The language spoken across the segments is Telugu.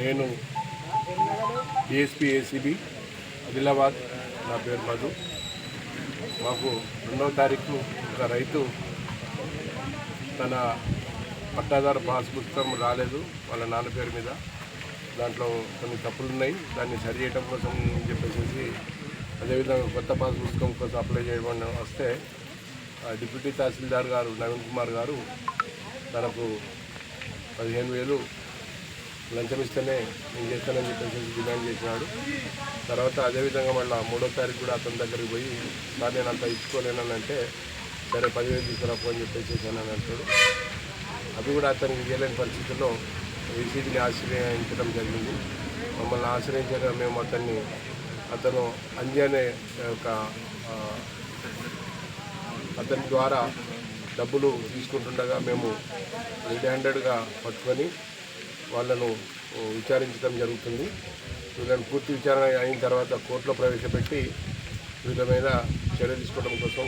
నేను డిఎస్పీ ఏసీబీ ఆదిలాబాద్ నా పేరు మధు. మాకు రెండవ తారీఖు ఒక రైతు తన పట్టాదారు పాస్ పుస్తకం రాలేదు వాళ్ళ నాన్న పేరు మీద. దాంట్లో కొన్ని తప్పులు ఉన్నాయి దాన్ని సరి చేయడం కోసం చెప్పేసి అదేవిధంగా కొత్త పాస్ పుస్తకం కోసం అప్లై చేయమని వస్తే ఆ డిప్యూటీ తహసీల్దార్ గారు నవీన్ కుమార్ గారు తనకు పదిహేను వేలు లంచం ఇస్తేనే నేను చేస్తానని చెప్పేసి డిమాండ్ చేసినాడు. తర్వాత అదేవిధంగా మళ్ళీ మూడో తారీఖు కూడా అతని దగ్గరికి పోయి సార్ నేను అంత ఇచ్చుకోలేనంటే సరే పదివేలు తీసుకురాపో అని చెప్పేసి అని అంటాడు. అది కూడా అతనికి చేయలేని పరిస్థితుల్లో ఏసీబీని ఆశ్రయించడం జరిగింది. మమ్మల్ని ఆశ్రయించగా మేము అతన్ని అతను అంజి అనే ఒక అతని ద్వారా డబ్బులు తీసుకుంటుండగా మేము ఎయిట్ హండ్రెడ్గా పట్టుకొని వాళ్ళను విచారించడం జరుగుతుంది. వీళ్ళని పూర్తి విచారణ అయిన తర్వాత కోర్టులో ప్రవేశపెట్టి వీళ్ళ మీద చర్య తీసుకోవడం కోసం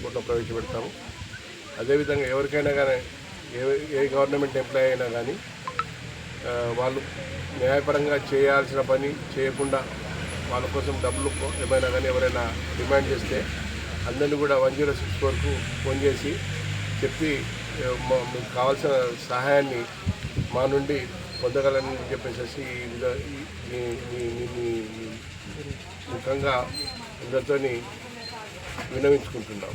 కోర్టులో ప్రవేశపెడతాము. అదేవిధంగా ఎవరికైనా కానీ ఏ ఏ గవర్నమెంట్ ఎంప్లాయీ అయినా కానీ వాళ్ళు న్యాయపరంగా చేయాల్సిన పని చేయకుండా వాళ్ళ కోసం డబ్బులు ఏమైనా కానీ ఎవరైనా డిమాండ్ చేస్తే అందరినీ కూడా వన్ జీరో సిక్స్ ఫోర్కు ఫోన్ చేసి చెప్పి మీకు కావాల్సిన సహాయాన్ని మా నుండి పొందగలని చెప్పేసి ఈ మీ- ముఖంగా అందరితో వినవించుకుంటున్నాం.